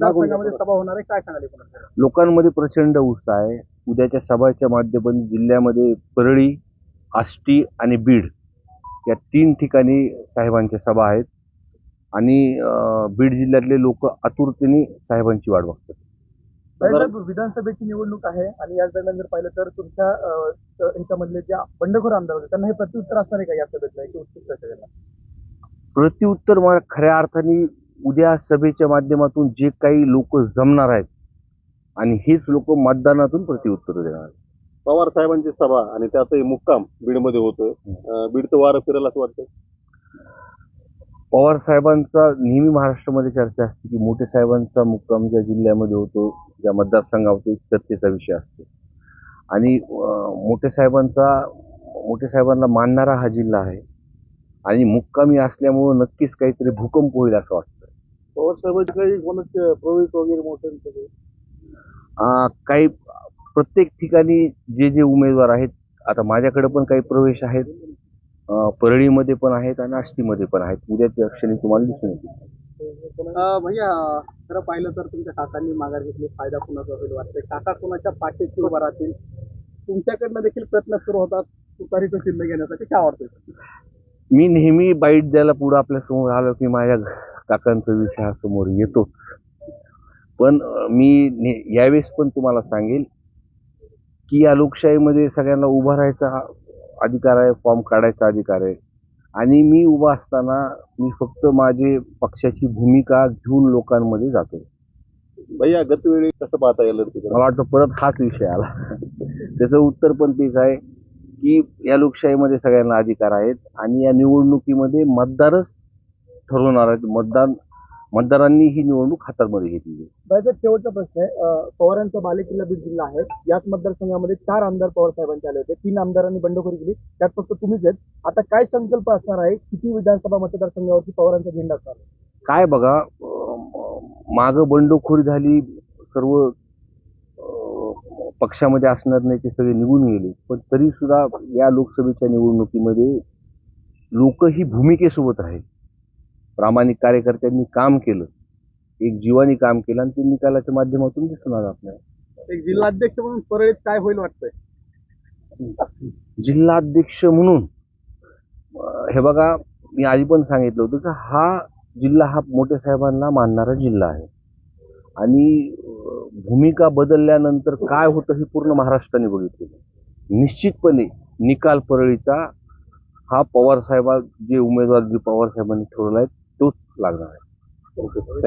सभा होणार आहे. काय सांगाल? लोकांमध्ये प्रचंड उत्साह आहे. उद्याच्या सभाच्या माध्यमातून जिल्ह्यामध्ये परळी आष्टी आणि बीड या तीन ठिकाणी साहेबांच्या सभा आहेत. आणि अं, बीड जिल्ह्यातले लोक आतुरतेने साहेबांची वाट बघतात. साहेब, विधानसभेची निवडणूक आहे आणि याच दरम्यान जर पाहिलं तर तुमच्या अं, ह्याच्यामधले जे बंडखोर आमदार होते त्यांना हे प्रत्युत्तर असणार आहे का या सभेतलं? याची उत्सुकता आहे सगळ्यांना. प्रत्युत्तर मला खऱ्या अर्थाने उद्या सभेच्या माध्यमातून जे काही लोक जमणार आहेत आणि हेच लोक मतदानातून प्रत्युत्तर देणार आहेत. पवार साहेबांची सभा आणि त्यातही मुक्काम बीडमध्ये होतं. अं, बीडचं वारं फिरेल असं वाटतं पवार साहेबांचा नेहमी महाराष्ट्रामध्ये चर्चा असते की मोठे साहेबांचा मुक्काम ज्या जिल्ह्यामध्ये होतो ज्या मतदारसंघावर चर्चेचा विषय असतो. आणि मोठे साहेबांचा मोठे साहेबांना मानणारा हा जिल्हा आहे. आणि मुक्कामी असल्यामुळं नक्कीच काहीतरी भूकंप होईल असं वाटतं. पवार साहेबांचे काही कोणाचे प्रवेश वगैरे अं, काही प्रत्येक ठिकाणी जे जे उमेदवार आहेत आता माझ्याकडे पण काही प्रवेश आहेत परळीमध्ये पण आहेत आणि आष्टीमध्ये पण आहेत. उद्याच्या क्षणी तुम्हाला दिसून येतील. भैया खरं पाहिलं तर तुमच्या काकांनी माघार घेतली फायदा कुणाचा होईल वाटतंय? काका कुणाच्या पाठीशी उभा राहतील? तुमच्याकडनं देखील प्रयत्न सुरू होतात तुतारीचं चिन्ह घेण्यासाठी. काय वाटतंय? मी नेहमी बाईट द्यायला पुढं आपल्यासमोर आलो की माझ्या काकांचा विषय हा समोर येतोच. पण मी ने- यावेळेस पण तुम्हाला सांगेल की या लोकशाहीमध्ये सगळ्यांना उभा राहायचा अधिकार आहे फॉर्म काढायचा अधिकार आहे. आणि मी उभा असताना मी फक्त माझे पक्षाची भूमिका घेऊन लोकांमध्ये जातो. भैया गतवेळी कसं पाहता येईल मला वाटतं परत हाच विषय आला. त्याचं उत्तर पण तेच आहे की या लोकशाहीमध्ये सगळ्यांना अधिकार आहेत आणि या निवडणुकीमध्ये मतदारच ठरवणार आहेत मतदान मतदारांनी ही निवडणूक हातामध्ये घेतली बायचा शेवटचा प्रश्न आहे. पवारांचा बालेकिल्ला बीड जिल्हा आहे. याच मतदारसंघामध्ये चार आमदार पवार साहेबांचे आले होते. तीन आमदारांनी बंडखोरी केली. त्यात फक्त तुम्हीच आहेत. आता काय संकल्प असणार आहे? किती विधानसभा मतदारसंघावरती पवारांचा झेंडा असणार आहे? काय बघा माग बंडखोरी झाली. सर्व पक्षामध्ये असणार नाही ते सगळे निघून गेले. पण तरी सुद्धा या लोकसभेच्या निवडणुकीमध्ये लोक ही भूमिकेसोबत राहील. प्रामाणिक कार्यकर्त्यांनी काम केलं. एक जीवानी काम केलं आणि ते निकालाच्या माध्यमातून दिसून आलं आपल्याला. एक जिल्हाध्यक्ष म्हणून परळीत काय होईल वाटतंय? जिल्हाध्यक्ष म्हणून हे बघा मी आधी पण सांगितलं होतं की हा जिल्हा हा मोठ्या साहेबांना मानणारा जिल्हा आहे. आणि भूमिका बदलल्यानंतर काय होतं हे पूर्ण महाराष्ट्राने बघितलेलं निश्चितपणे निकाल परळीचा हा पवार साहेबा जे उमेदवार जे पवार साहेबांनी ठरवला आहे तोच लागणार आहे ओके